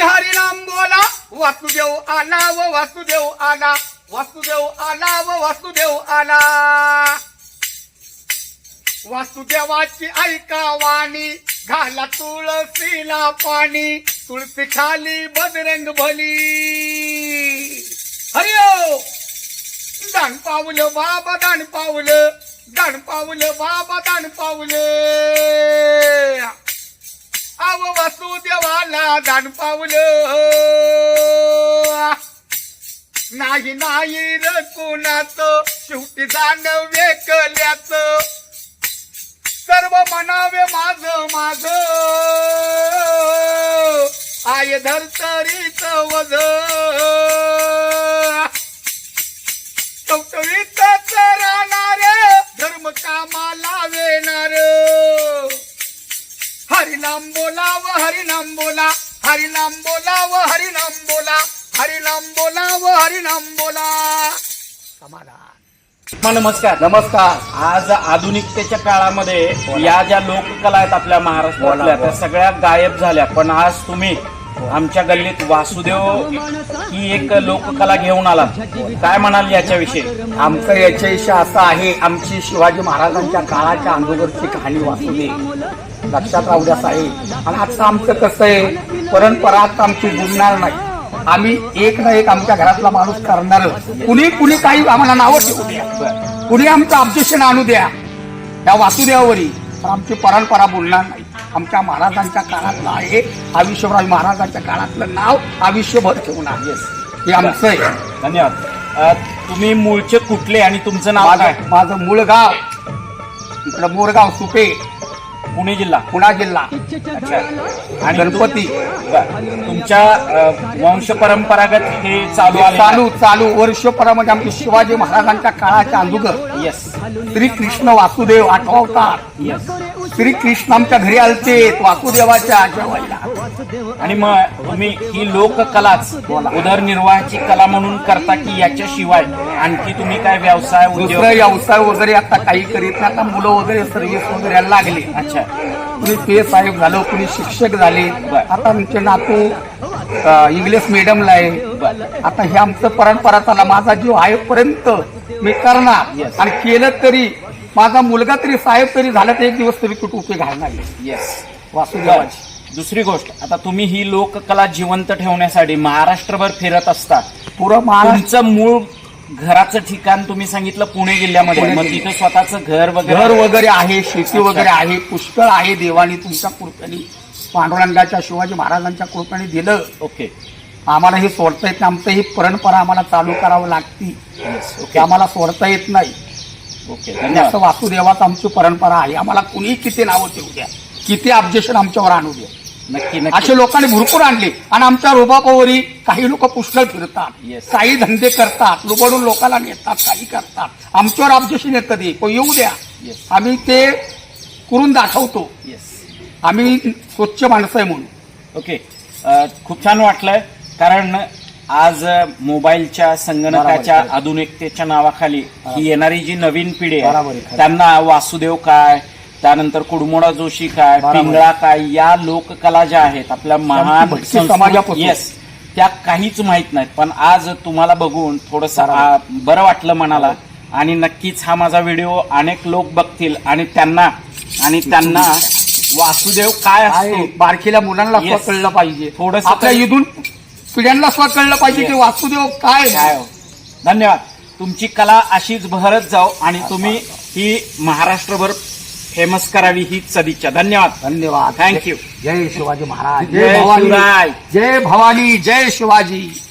हरिनाम बोला वासुदेव आला व वासुदेव आला वासुदेव आला व वासुदेव आला. वासुदेवाची ऐका वाणी घाला तुळसीला पाणी तुळसी खाली बदरंग भली हरिओ हो! दान पावलं बाबा दान पावलं दान पावलं बाबा दान पावलं. अव वासुदेवाला दान पावलं. नाही नाही र कुणाच शेवटी जाण वेकल्याच सर्व म्हणावे माझ माझ. आय धरतरीच वज हरिनाम बोला व हरिनाम बोला. हरिनाम बोला व हरिनाम बोला. हरिनाम बोला व हरिनाम बोला. समाधान नमस्कार. नमस्कार. आज आधुनिकतेच्या काळामध्ये या ज्या लोककला आहेत आपल्या महाराष्ट्रातल्या त्या सगळ्या गायब झाल्या. पण आज तुम्ही आमच्या गल्लीत वासुदेव ही एक लोककला घेऊन आलात काय म्हणाल याच्याविषयी? आमचं याच्याविषयी असं आहे. आमची शिवाजी महाराजांच्या काळाच्या अगोदरची कहाणी वाचली लक्षात राहू द्या साहेब आणि आता आमचं कसं आहे परंपरा आता आमची बुडणार नाही. आम्ही एक ना एक आमच्या घरातला माणूस करणार. कुणी कुणी काही आम्हाला नावं ठेवू द्या. कुणी आमचं ऑब्जेक्शन आणू द्या. त्या वासुदेवावरी. पण आमची परंपरा बोलणार नाही. आमच्या महाराजांच्या काळातलं आहे. आयुष्यभर महाराजांच्या काळातलं नाव आयुष्यभर ठेवणार हे आमचं आहे. धन्यवाद. तुम्ही मूळचे कुठले आणि तुमचं नाव काय? माझं मूळ गाव. इकडं मोरगाव सुपे. पुणे जिल्हा. पुणा जिल्हा. अच्छा. आणि गणपती. बरं. तुमच्या अ, वंश परंपरागत हे चालू आले चालू चालू. वर्ष म्हणजे आमचे शिवाजी महाराजांच्या काळाच्या अगोदर येस श्री कृष्ण वासुदेव आठवा अवतार येस श्री कृष्ण आमच्या घरी आलते. वासुदेवाच्या जेवायला आणि मग तुम्ही ही लोककलाच उदरनिर्वाहाची कला म्हणून करता की याच्याशिवाय आणखी तुम्ही काय व्यवसाय उद्योग व्यवसाय वगैरे आता काही करीत नाही. आता मुलं वगैरे सर्व्हिस वगैरे लागले. अच्छा. कुणी पे साहेब झालं कुणी शिक्षक झाले. आता आमचे नातू इंग्लिश मिडियमला आहे. आता हे आमचं परंपरा चाला माझा जीव आहेपर्यंत मी करणार. आणि केलं तरी माझा मुलगा तरी साहेब तरी झाला तर एक दिवस तरी तू टोपी घालणार येस वासुदेवाची. दुसरी गोष्ट आता तुम्ही ही लोककला जिवंत ठेवण्यासाठी महाराष्ट्रभर फिरत असता. पुरं महाराष्ट्र तुमचं मूळ घराचं ठिकाण तुम्ही सांगितलं पुणे जिल्ह्यामध्ये. पुणे मग. तिथं स्वतःचं घर घर वगैरे वगैरे आहे शेती वगैरे आहे पुष्कळ आहे देवानी तुमच्या कृपेने. पांडुरंगाच्या शिवाजी महाराजांच्या कृपेने दिलं. ओके. आम्हाला हे सोडता येत नाही. आमचं ही परंपरा आम्हाला चालू करावं लागती. ओके आम्हाला सोडता येत नाही. ओके असं धन्यवाद. वासुदेवाचं आमची परंपरा आहे. आम्हाला कुणी किती नावं ठेवू द्या. किती ऑब्जेक्शन आमच्यावर आणू द्या. नक्की असे लोकांनी भरपूर आणले. आणि आमच्या रुबाबावरी काही लोक पुष्कळ फिरतात. काही धंदे करतात. लुबडून लोकांना नेतात काही करतात. आमच्यावर ऑब्जेक्शन येतं ते को येऊ द्या. आम्ही ते करून दाखवतो. येस आम्ही स्वच्छ माणसं आहे म्हणून. ओके खूप छान वाटलं कारण आज मोबाईलच्या संगणकाच्या. आधुनिकतेच्या नावाखाली ही. येणारी जी नवीन पिढी आहे. त्यांना वासुदेव काय त्यानंतर कुडमोडा जोशी काय. पिंगळा काय या लोककला ज्या आहेत आपल्या महान समाजापासून. येस त्या काहीच माहीत नाहीत पण आज तुम्हाला बघून थोडस. बरं वाटलं मनाला आणि नक्कीच हा माझा व्हिडिओ अनेक लोक बघतील आणि त्यांना आणि त्यांना वासुदेव काय आहे, असतो मुलांना Yes. कळलं पाहिजे थोडंसं आपल्या तरी- इथून पिढ्यांना स्व कळलं पाहिजे की Yes. वासुदेव काय काय हो? धन्यवाद तुमची कला अशीच बहरत जाऊ आणि तुम्ही ही महाराष्ट्रभर फेमस करावी ही सदिच्छा. धन्यवाद. धन्यवाद. You. जय शिवाजी महाराज. जय भवानी. जय भवानी. जय शिवाजी.